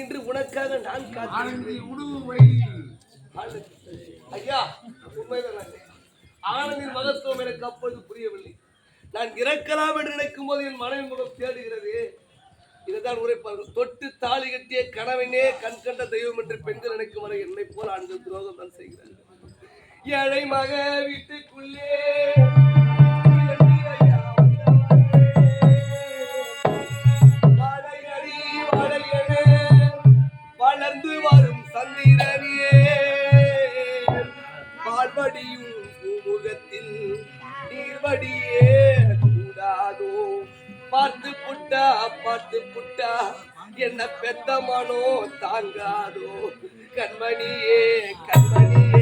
இன்று உனக்காக நான். ஐயா உண்மைதான் ஆனந்தின் மகத்துவம் எனக்கு அப்பொழுது புரியவில்லை. நான் இறக்கலாம் என்று நினைக்கும் போது என் மனைவி முகம் தேடுகிறது. இதுதான் உரைப்பார்கள். தொட்டு தாலி கட்டிய கணவனே கண் கண்ட தெய்வம் என்று பெண்கள் நினைக்கும் வரை என்னை போல ஆண்கள் துரோகம் தான் செய்கிறார்கள். ஏழை மக வீட்டுக்குள்ளே வரும் சந்திரனியே பால்வடியும் பூமுகத்தில் நீர்வடியே கூடாதோ? பார்த்து புட்டா பார்த்து புட்டா என்ன பெத்தமானோ தாங்காதோ? கண்மணியே கண்மணியே.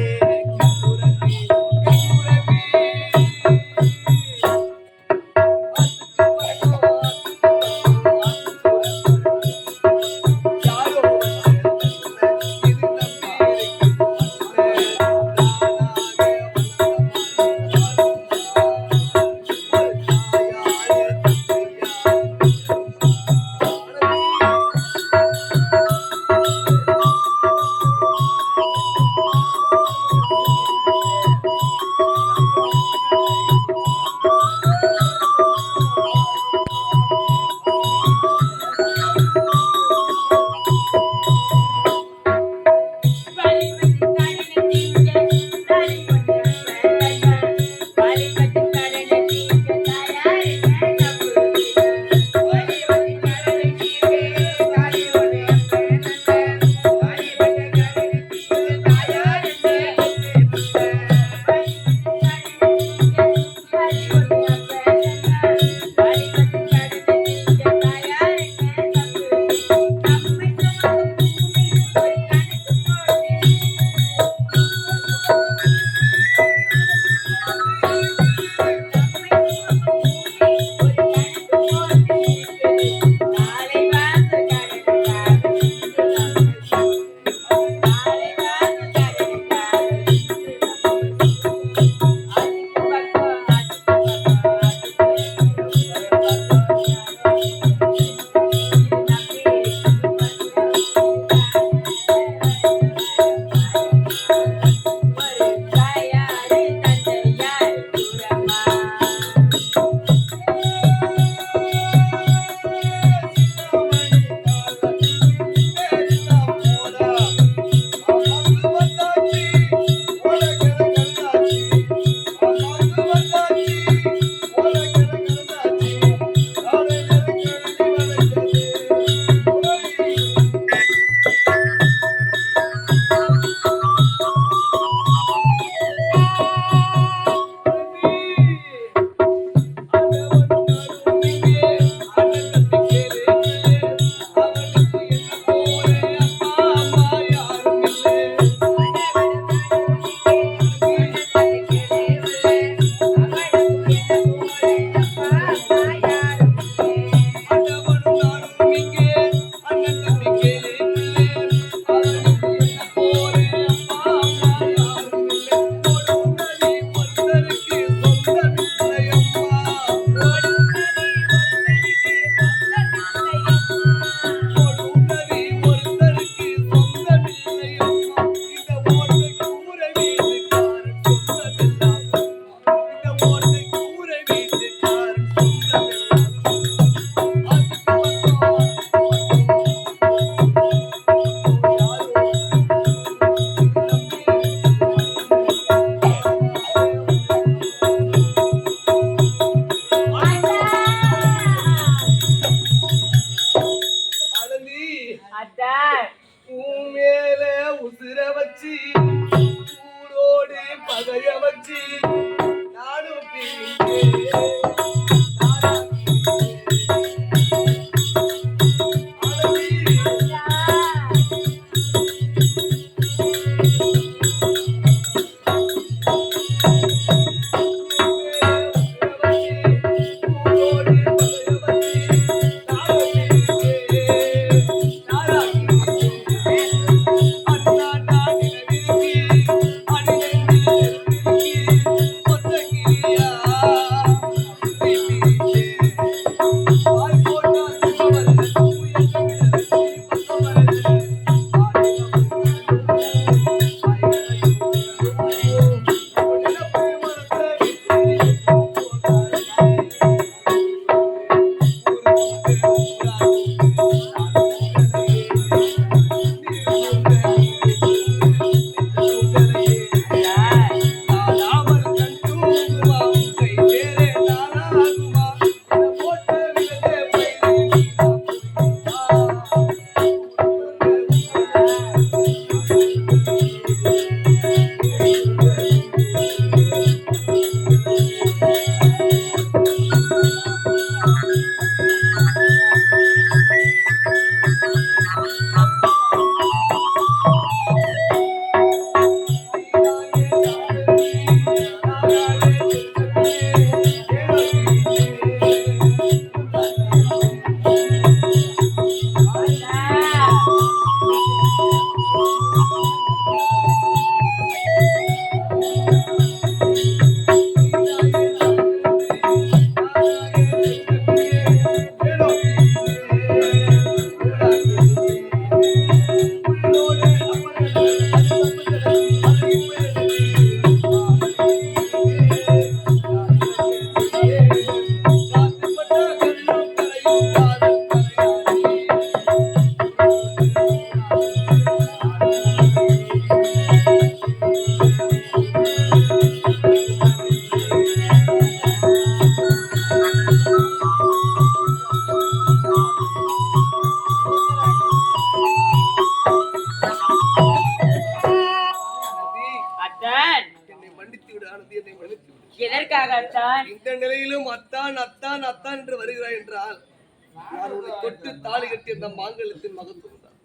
நான் உன்னை தொட்டு தாலி கட்டிய அந்த மாங்கல்யத்தின் மகத்துவம் தான்.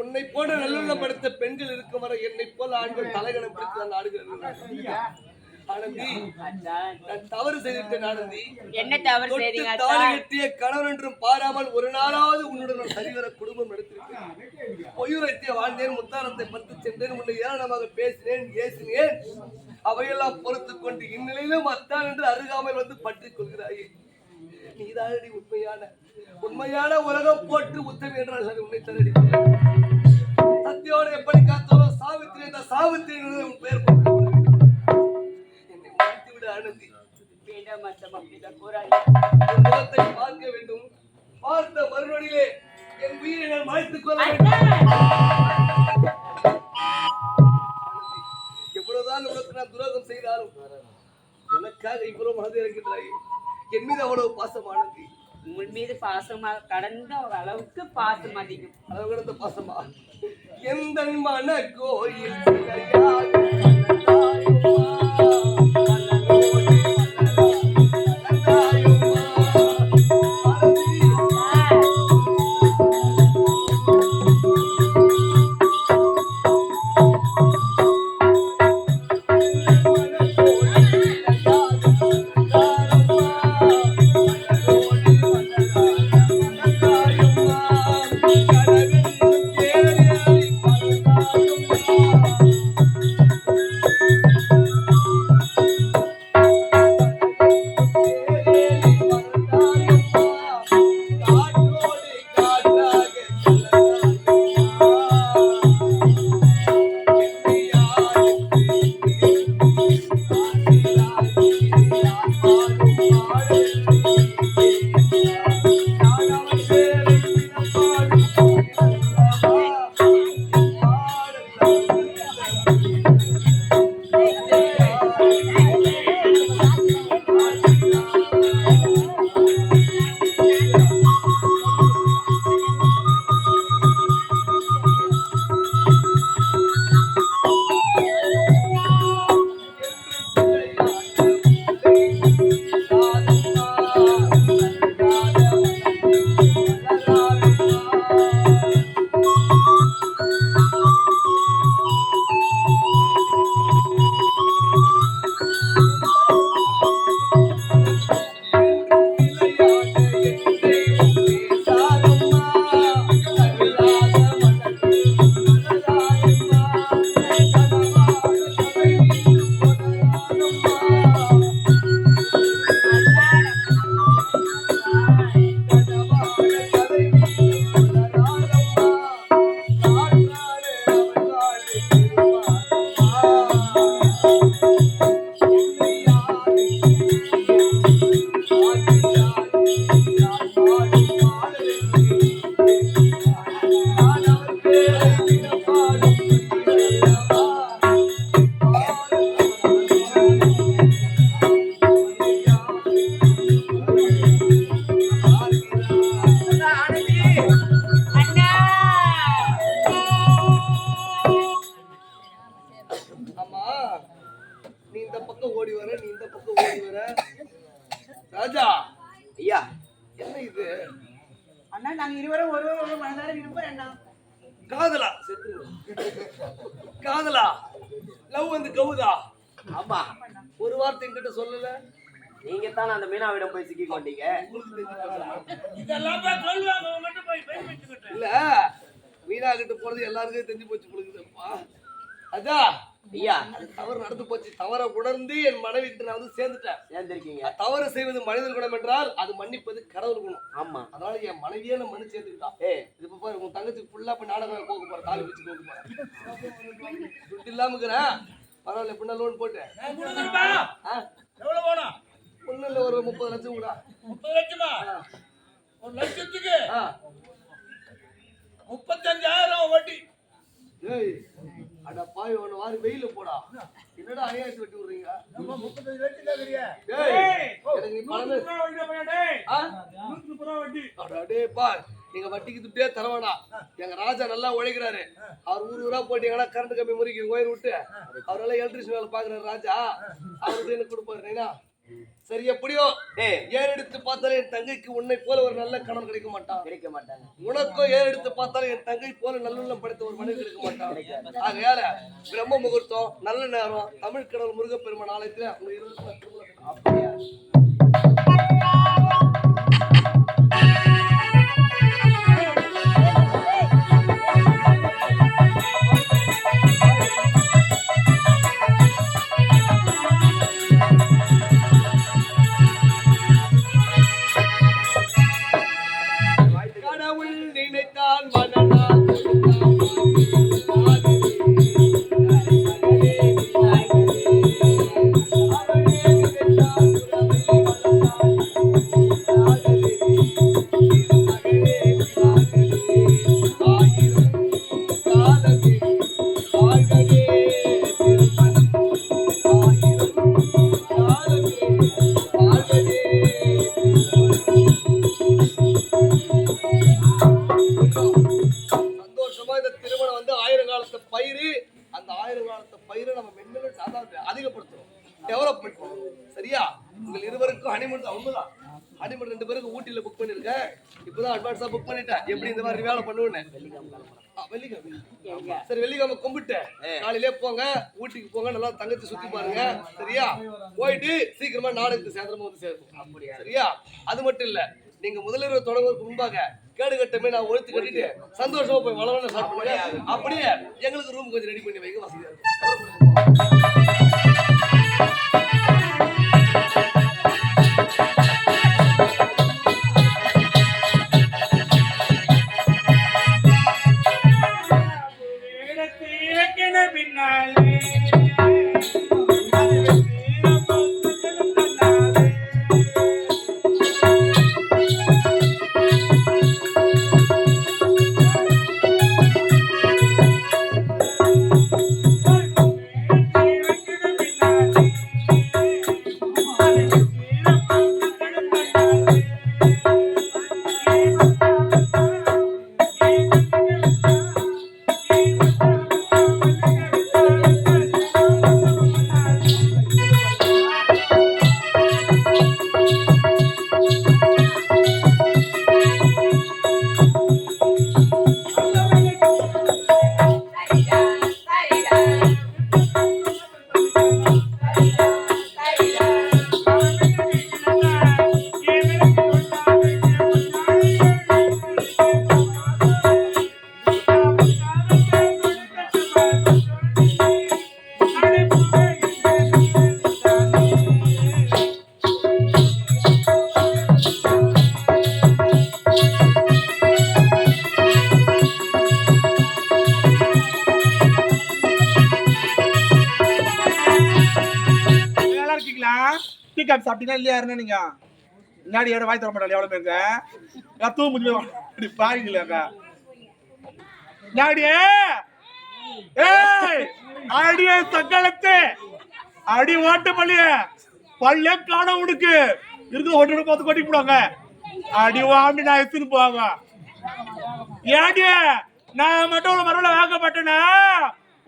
உன்னை போல நல்லுள்ளப்படுத்த பெண்கள் இருக்கும் வரை என்னை போல ஆண்கள் தலைகணம் பிடித்து நான் ஆனந்தி தவறு செய்துவிட்டேன் ஆனந்தி. என்ன தவறு தொட்டு செய்தீங்க தாலி கட்டிய கணவன் என்றும் பாராமல் ஒரு நாளாவது உன்னுடன் சரிவர குடும்பம் நடத்திருக்கேன் பொய்யுரைத்திய வாழ்ந்தேன் முத்தாரத்தை பத்து சென்றேன் உன்னை ஏளனமாக பேசினேன் ஏசினேன். அவையெல்லாம் பொறுத்துக் கொண்டு இந்நிலையிலும் அத்தான் என்று அருகாமல் வந்து பற்றிக் கொள்கிறாயே. நீதானடி உண்மையான உண்மையான உலகம் போட்டு உத்தமி உன்னை தரடி சத்தியோடு எப்படி காத்தாலோ சாவித்திரி என்ற சாவித்திரி உன் பெயர் என்னை மன்னித்து விடு ஆனந்தி முகத்தை பார்க்க வேண்டும். பார்த்த மறுநொடியிலே என் உயிரை நான் மாய்த்துக் கொள்ள எவ்வளவுதான் உனக்கு நான் துரோகம் செய்தாலும் எனக்காக இவ்வளவு மனதை இறக்கின்றாய் என் மீது அவ்வளவு பாசம் உங்கள் மீது பாசமாக கடந்த ஒரு அளவுக்கு பாசம் அதிகம். அளவுக்கு பாசமா. எந்த மன கோயில் இல்ல மீனா கிட்ட போறது எல்லாருக்கும் தெரிஞ்சு போச்சு கொடுக்குதுப்பா அதா ஐயா அது தவறு நடந்து போச்சு. தவற உணர்ந்து என் மனைவி கிட்ட நான் வந்து சேர்ந்துட்டேன். சேர்ந்திருக்கீங்க. தவறு செய்வது மனிதர் குணம் என்றால் அது மன்னிப்பது கடவுள் குணம். ஆமா. அதனால என் மனைவியே நான் மன்னிச்சு சேர்த்துக்கிட்டான் ஏ. இது இப்ப பாரு உன் தங்கச்சி ஃபுல்லா இப்ப நாடகம் போக போற தாலி வச்சு போக போற. துட்டு இல்லாம இருக்கிறேன் பரவாயில்ல எப்படின்னா லோன் போட்டு? எவ்வளவு ஒண்ணும் இல்ல ஒரு முப்பது லட்சம் கூட. முப்பது லட்சமா? ஒரு லட்சத்துக்கு. முப்பத்தஞ்சாயிரம் வட்டி. ஏய் அட பாய் ஒண்ணு வாரி வெயில போடா. என்னடா ஐயாயிரத்தி வெட்டி விடுறீங்க? நம்ம முப்பத்தஞ்சு லட்சம் கேக்குறியா எனக்கு நீ பணமே நூத்தி வட்டி வட்டி. அட நீங்க வட்டிக்கு துட்டே தர வேணாம் எங்க ராஜா நல்லா உழைக்கிறாரு. அவர் ஊர் ஊரா போயிட்டு எங்கன்னா கரண்ட் கம்பி முறிக்கு கோயில் விட்டு அவரெல்லாம் எலக்ட்ரிஷன் வேலை பாக்குறாரு ராஜா. அவருக்கு எனக்கு கொடுப்பாரு சரி எப்படியோ? ஏன் எடுத்து பார்த்தாலும் என் தங்கைக்கு உன்னை போல ஒரு நல்ல கணவன் கிடைக்க மாட்டான். கிடைக்க மாட்டாங்க. உனக்கும் ஏன் எடுத்து பார்த்தாலும் என் தங்கை போல நல்லுள்ளம் படைத்த ஒரு மனிதன் கிடைக்க மாட்டான். ஆகையால பிரம்ம முகூர்த்தம் நல்ல நேரம் தமிழ் கடவுள் முருகப்பெருமான் ஆலயத்துல உங்க இருவருக்கும் திருமணம் அப்படியா? உங்கள் இருவருக்கும் ஹனிமூன் உண்மைதான். ஹனிமூன் ரெண்டு பேருக்கு ஊட்டியில புக் பண்ணிருக்கேன். இப்பதான் அட்வான்ஸா புக் பண்ணிட்டேன். எப்படி இந்த மாதிரி வேலை பண்ணுவேன்னு? வெள்ளிக்கிழமை. சரி வெள்ளிக்கிழமை கும்பிட்டு காலையிலே போங்க ஊட்டிக்கு போங்க நல்லா தங்கத்தை சுத்தி பாருங்க. சரியா? போயிட்டு சீக்கிரமா நாடகத்துக்கு சாயந்தரமா வந்து சேருங்க சரியா? அது மட்டும் இல்ல நீங்க முதலிரவு தொடங்குவதற்கு முன்பாக கேடு கட்டமே நான் ஒழுத்து கட்டிட்டு சந்தோஷமா போய் வளவள ஸ்டார்ட் பண்ணுங்க. அப்படியே? எங்களுக்கு ரூம் கொஞ்சம் ரெடி பண்ணி வைங்க வசதியா இருக்கும். முன்னாடி ஏட வாய் தர மாட்டாங்க எவ்வளவு பேருங்க நான் தூ முடிஞ்சு அப்படி பாருங்களேங்க நாடியே ஏய்! அடியே சக்கலத்து அடி ஓட்டு மல்லிய பள்ளிய காண உனக்கு. இருக்கு ஒன்று பார்த்து கொட்டி போடுவாங்க. அடி வாங்கி நான் எடுத்துன்னு போவாங்க. ஏடி நான் மட்டும் உள்ள மரவில் வாங்க மாட்டேன்னா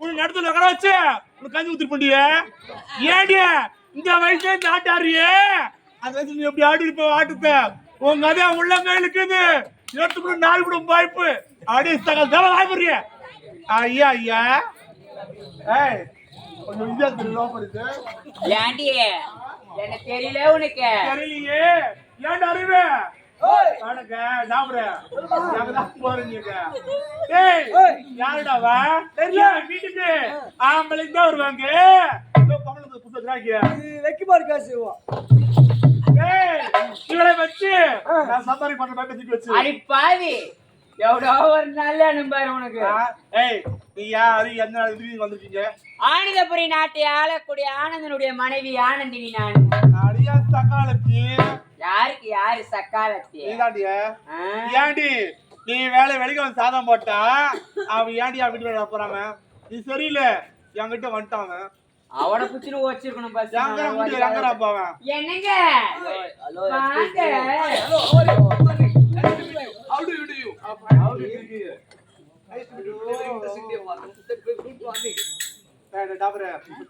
உனக்கு இடத்துல உட்கார வச்சு உனக்கு கஞ்சி ஊத்தி பண்ணிய ஏடி இந்த வயசுல இந்த ஆட்டாரியே வயசுல நீ எப்படி ஆடி இருப்ப ஆட்டுத்த? உங்க அதே உள்ளங்கையில் இருக்குது எடுத்துக்கணும் நாலு கூட வாய்ப்பு. அடி தகவல் தகவல் வாய்ப்புறிய ஐயா ஐயா. ஏய் கொஞ்சம் இதா தெரியல படிச்சு ஏண்டி? என்ன தெரியல உனக்கு. தெரியலையே. ஏன்டா அறிவு? வீட்டுக்கு. ஆம்பளைக்கு தான் வருவாங்க. புத்தகராக்கிய வைக்குமாறு காசு இவளை வச்சு நான் சம்பாரி பண்ற மாதிரி பேசிட்டு வச்சு. அடி பாவி. எவ்வளோ ஒரு நல்ல அனுப்பாரு உனக்கு. ஏய் நீ யாரு? எந்த நாள் திடீர்னு வந்திருக்கீங்க? ஆனந்தபுரி நாட்டை ஆளக்கூடிய ஆனந்தனுடைய மனைவி ஆனந்தினி நான். அடியா சக்காலத்தி? யாருக்கு யாரு சக்காலத்தி? நீதாண்டிய ஆ? ஏன்டி நீ வேலை வெளிக்கு வந்து சாதம் போட்டா அவன் ஏன்டி அவன் வீட்டு வேலை போறாங்க நீ சரியில்லை. என்கிட்ட வந்துட்டான் அவனை புச்சுன்னு வச்சிருக்கணும் பஸ் எங்கடா முடியல எங்கடா போவன் என்னங்க ஹலோ வாங்க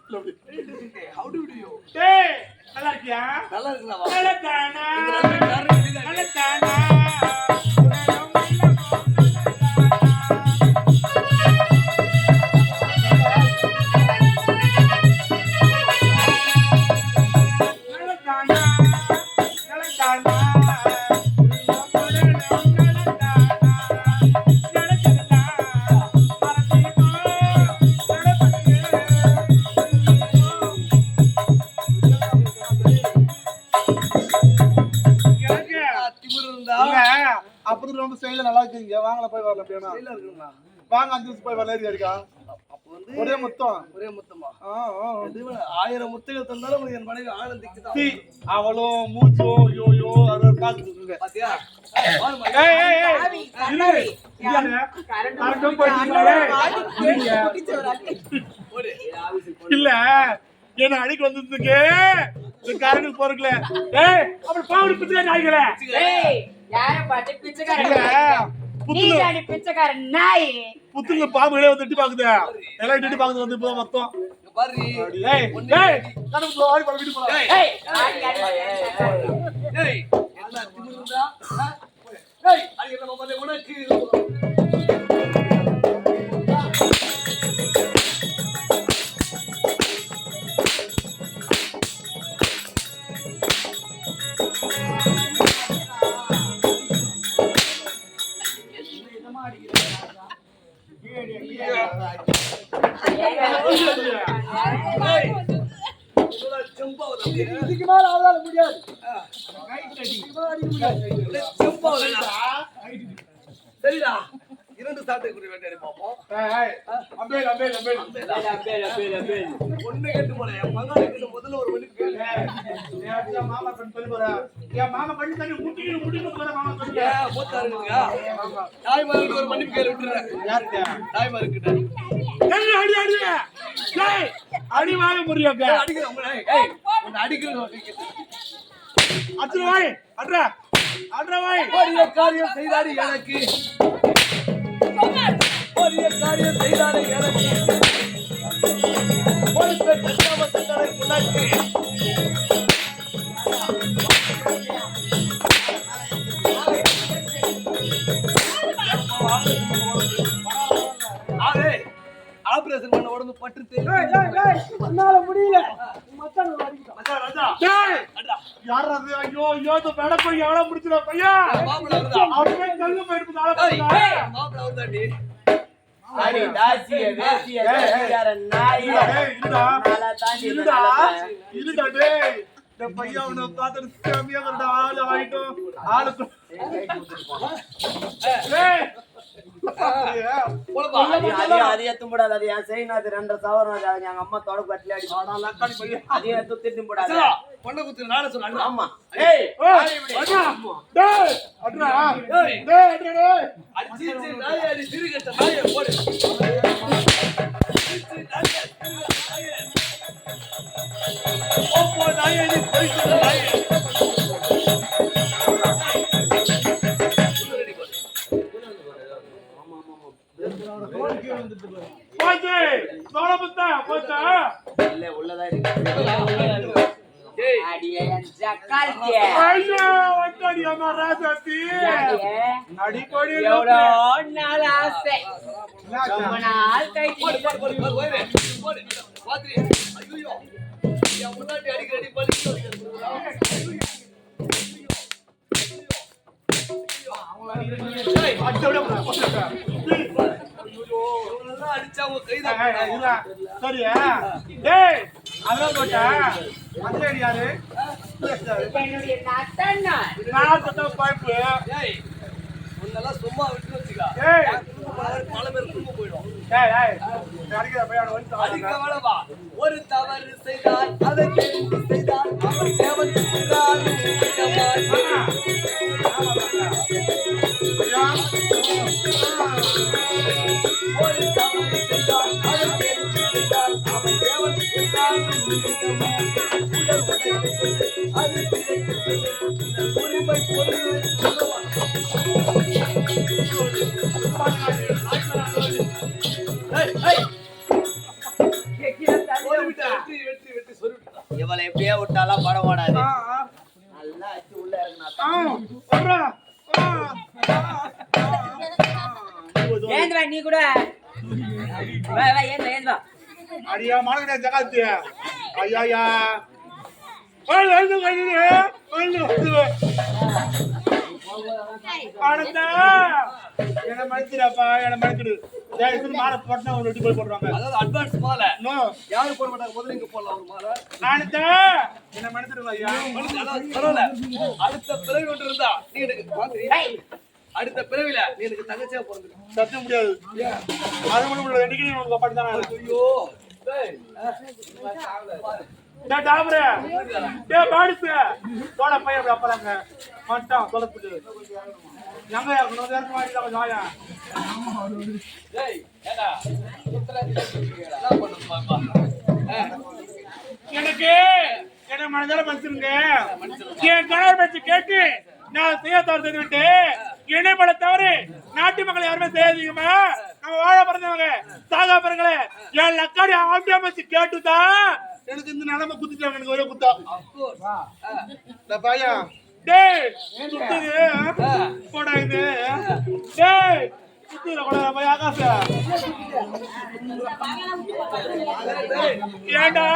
morning. Interesting day. How do you do? டேய் நல்லா இருக்கியா நல்லா தானா தானா வாங்க அஞ்சு நிமிஷம் போய் வரல இருக்கா அப்ப வந்து ஒரே மொத்தம். ஒரே முத்தமா? ஆயிரம் முத்துகள் தந்தாலும் என் மனைவி ஆனந்திக்கு அவளும் மூச்சும் யோ யோ அது காத்துட்டு பாத்தியா. இல்ல. என்ன அடிக்க வந்ததுக்கு கரண்ட் பொறுக்கல ஏய் அப்படி பாவடி பிச்சை நாய்களே ஏய் யார பாட்டு நீ புத்துல தாண்டி பிச்சைக்காரன். நாய். புத்துல பாம்பு வந்து எட்டி பாக்குது. எல்லாம் எட்டி பாக்குது வந்து இப்போ மொத்தம். இங்க ஒண்ணு கேட்டு போல என் கிட்ட முதல்ல ஒரு மணி கேளு. மாமா பண்ணி சொல்லி போறா. ஏன் மாமா பண்ணி தண்ணி முட்டிக்கு முட்டிக்கு போற மாமா சொல்லி ஏன் மூத்தாருங்க தாய்மாருக்கு ஒரு மன்னிப்பு கேள்வி விட்டுறேன் யாருக்கு தாய்மார்கிட்ட ஏய் அடி அடி. ஏய் அடி வாங்க ஏய், அடிக்கிறேன் உங்களை. ஏய், உன்னை அடிக்கிறேன் அത്ര வாய் அட்ரா. அட்ரா வாய். பெரிய காரியம் செய்தாரு எனக்கு. பெரிய காரியம் செய்தாரு எனக்கு. ஆபரேஷன் பண்ண உடம்பு பட்டு என்னால முடியல மச்சான் அடிக்கிட்டான் டேய் அடா யார் அது ஐயோ ஐயோ இந்த மேல போய் எவ்வளவு முடிச்சுடா பையா அவனே கல்லு போயிருப்பதால மாப்பிள்ள வருதாண்டி அடி தாசிய வேசிய வேசிக்காரன் நாய் நாளா தாண்டி இருடா நாளை. இருடா டேய். இந்த பையன் அவனை பார்த்து சாமியா கண்டா ஆளு ஆயிட்டும். ஆளு பொண்ணை குத்து நானே ஆமா. ஏய் டேய். டேய் டேய் நாயை அடி சிறு கட்ட நாயை போடு. அடிச்சு நாயை, சிறு கட்ட நாயை. போ, போ, நாயை அடி, போய் சொல்ல நாயை. போச்சு. சோழபுத்தா போச்சா? இல்ல உள்ளதா இருக்கு. ராசாத்தி அடிக்கடி எவ்வளோ நாள் சரியா? டேய் அதான் போட்டா. அடி யாரு? பாய்ப்பு ஏய், உன்னெல்லாம் சும்மா விட்டு வச்சுக்கா. பல பேர் குடும்பம் போயிடும். ஒரு தவறு செய்தால் அதை செய்தால் அவன் தேவன் இவளை எப்படியே விட்டாலாம் படம் ஓடாது. ஏந்திரா நீ கூட. வா வா ஏந்திரா ஏந்திரா அடியா மாநகர ஜகாத்து. ஐயா வந்து வந்து வந்து வந்து ஆனந்தா என்ன மன்னிச்சிடாப்பா என்ன மன்னிச்சிடு. மாலை போட்டா ஒரு ரெடி போய் போடுறாங்க அதாவது அட்வான்ஸ் மாலை. நோ யாரும் போட மாட்டாங்க? முதல்ல இங்க போடலாம் ஒரு மாலை. ஆனந்தா என்ன மன்னிச்சிடுங்க ஐயா பரவாயில்ல. அடுத்த பிறவி ஒன்று இருந்தா நீ எனக்கு. அடுத்த பிறவில நீ எனக்கு தங்கச்சியா பிறந்துரு. சத்த முடியாது. அது மட்டும் முடியாது ரெண்டு கிலோ உனக்கு தானே ஐயோ. அப்படி தான் பாப்பா? எனக்கு என்ன மனதால மனுஷனுங்க என் கணவர் பேச்சு கேட்டு நான் செய்ய தவறு செய்து விட்டு என்னை தவறு. நாட்டு மக்கள் யாருமே செய்யாதீங்கம்மா. நம்ம வாழ பிறந்தவங்க சாகா பிறங்களே என் லக்காடி ஆம்பியா கேட்டுதான் எனக்கு இந்த நிலைமை குத்திட்டாங்க எனக்கு ஒரே குத்தா. இந்த பையன். டேய் சுத்துது. போடா இது. டேய் சுத்துற கூட பையன் ஆகாச. ஏண்டா?